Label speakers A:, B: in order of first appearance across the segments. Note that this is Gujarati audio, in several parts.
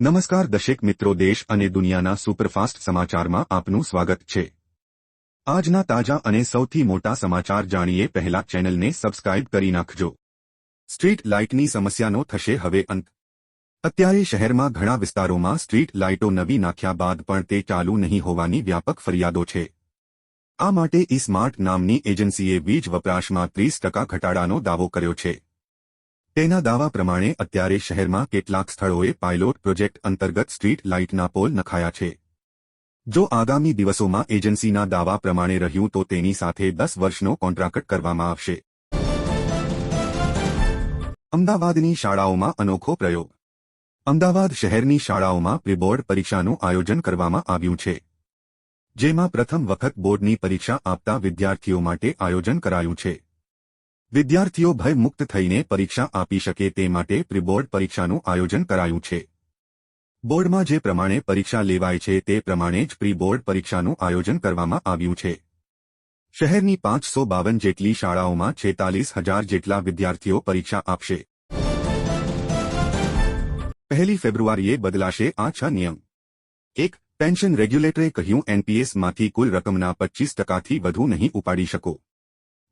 A: નમસ્કાર દશેક મિત્રો, દેશ અને દુનિયાના સુપરફાસ્ટ સમાચારમાં આપનું સ્વાગત છે. આજના તાજા અને સૌથી મોટા સમાચાર જાણીએ પહેલા ચેનલને સબસ્ક્રાઇબ કરી નાખજો. સ્ટ્રીટ લાઇટની સમસ્યાનો થશે હવે અંત. અત્યારે શહેરમાં ઘણા વિસ્તારોમાં સ્ટ્રીટ લાઇટો નવી નાખ્યા બાદ પણ તે ચાલુ નહીં હોવાની વ્યાપક ફરિયાદો છે. આ માટે ઈ સ્માર્ટ નામની એજન્સીએ વીજ વપરાશમાં ત્રીસ ટકા ઘટાડાનો દાવો કર્યો છે. તેના દાવા પ્રમાણે અત્યારે શહેરમાં કેટલાક સ્થળોએ પાયલોટ પ્રોજેક્ટ અંતર્ગત સ્ટ્રીટ લાઇટના પોલ નખાયા છે. જો આગામી દિવસોમાં એજન્સીના દાવા પ્રમાણે રહ્યું તો તેની સાથે દસ વર્ષનો કોન્ટ્રાક્ટ કરવામાં આવશે. અમદાવાદની શાળાઓમાં અનોખો પ્રયોગ. અમદાવાદ શહેરની શાળાઓમાં પ્રીબોર્ડ પરીક્ષાનું આયોજન કરવામાં આવ્યું છે. જેમાં પ્રથમ વખત બોર્ડની પરીક્ષા આપતા વિદ્યાર્થીઓ માટે આયોજન કરાયું છે. વિદ્યાર્થીઓ ભયમુક્ત થઈને પરીક્ષા આપી શકે તે માટે પ્રિબોર્ડ પરીક્ષાનું આયોજન કરાયું છે. બોર્ડમાં જે પ્રમાણે પરીક્ષા લેવાય છે તે પ્રમાણે જ પ્રીબોર્ડ પરીક્ષાનું આયોજન કરવામાં આવ્યું છે. શહેરની પાંચસો બાવન જેટલી શાળાઓમાં છેતાલીસ હજાર જેટલા વિદ્યાર્થીઓ પરીક્ષા આપશે. પહેલી ફેબ્રુઆરીએ બદલાશે આ છ નિયમ. એક, પેન્શન રેગ્યુલેટરે કહ્યું એનપીએસમાંથી કુલ રકમના પચ્ચીસ ટકાથી વધુ નહીં ઉપાડી શકો.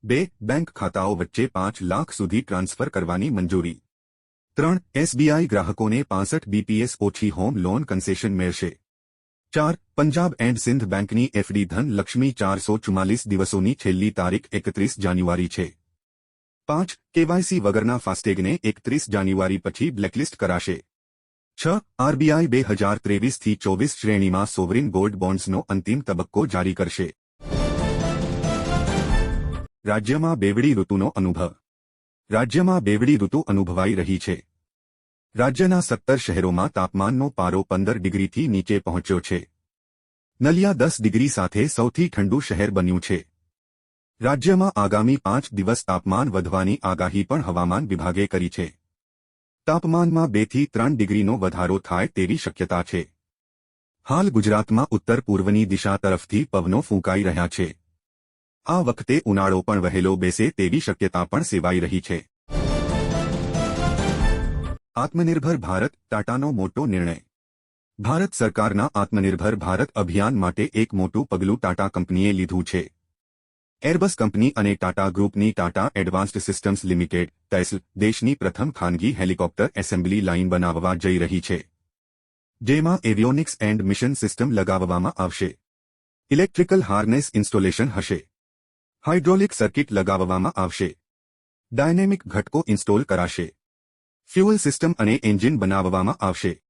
A: બે બેંક ખાતાઓ વચ્ચે પાંચ લાખ સુધી ટ્રાન્સફર કરવાની મંજૂરી. ત્રણ, એસબીઆઈ ગ્રાહકોને પાસઠ બીપીએસ ઓછી હોમ લોન કન્સેશન મેળશે. ચાર, પંજાબ એન્ડ સિંધ બેંકની એફડી ધન લક્ષ્મી ચારસો ચુમ્માલીસ દિવસોની છેલ્લી તારીખ એકત્રીસ જાન્યુઆરી છે. પાંચ, કેવાયસી વગરના ફાસ્ટેગને એકત્રીસ જાન્યુઆરી પછી બ્લેકલિસ્ટ કરાશે. છ, આરબીઆઈ બે હજાર ત્રેવીસથી ચોવીસ શ્રેણીમાં સોવરિન ગોલ્ડ બોન્ડ્સનો અંતિમ તબક્કો જારી કરશે. રાજ્યમાં બેવડી ઋતુનો અનુભવ. રાજ્યમાં બેવડી ઋતુ અનુભવાઈ રહી છે. રાજ્યના સત્તર શહેરોમાં તાપમાનનો પારો પંદર ડિગ્રીથી નીચે પહોંચ્યો છે. નલિયા દસ ડિગ્રી સાથે સૌથી ઠંડુ શહેર બન્યું છે. રાજ્યમાં આગામી પાંચ દિવસ તાપમાન વધવાની આગાહી પણ હવામાન વિભાગે કરી છે. તાપમાનમાં બેથી ત્રણ ડિગ્રીનો વધારો થાય તેવી શક્યતા છે. હાલ ગુજરાતમાં ઉત્તર પૂર્વની દિશા તરફથી પવનો ફૂંકાઈ રહ્યા છે. આ વખતે ઉનાળો પણ વહેલો બેસે તેવી શક્યતા પણ સેવાઈ રહી છે. આત્મનિર્ભર ભારત ટાટાનો મોટો નિર્ણય. ભારત સરકારના આત્મનિર્ભર ભારત અભિયાન માટે એક મોટું પગલું ટાટા કંપનીએ લીધું છે. એરબસ કંપની અને ટાટા ગ્રુપની Tata advanced systems limited, TASL, દેશની પ્રથમ ખાનગી હેલિકોપ્ટર એસેમ્બલી લાઇન બનાવવા જઈ રહી છે. જેમાં એવિયોનિક્સ એન્ડ મિશન સિસ્ટમ લગાવવામાં આવશે. ઇલેક્ટ્રિકલ હાર્નેસ ઇન્સ્ટોલેશન હશે. હાઇડ્રોલિક સર્કિટ લગાવવામાં આવશે. ડાયનેમિક ઘટકો ઇન્સ્ટોલ કરાશે. ફ્યુઅલ સિસ્ટમ અને એન્જિન બનાવવામાં આવશે.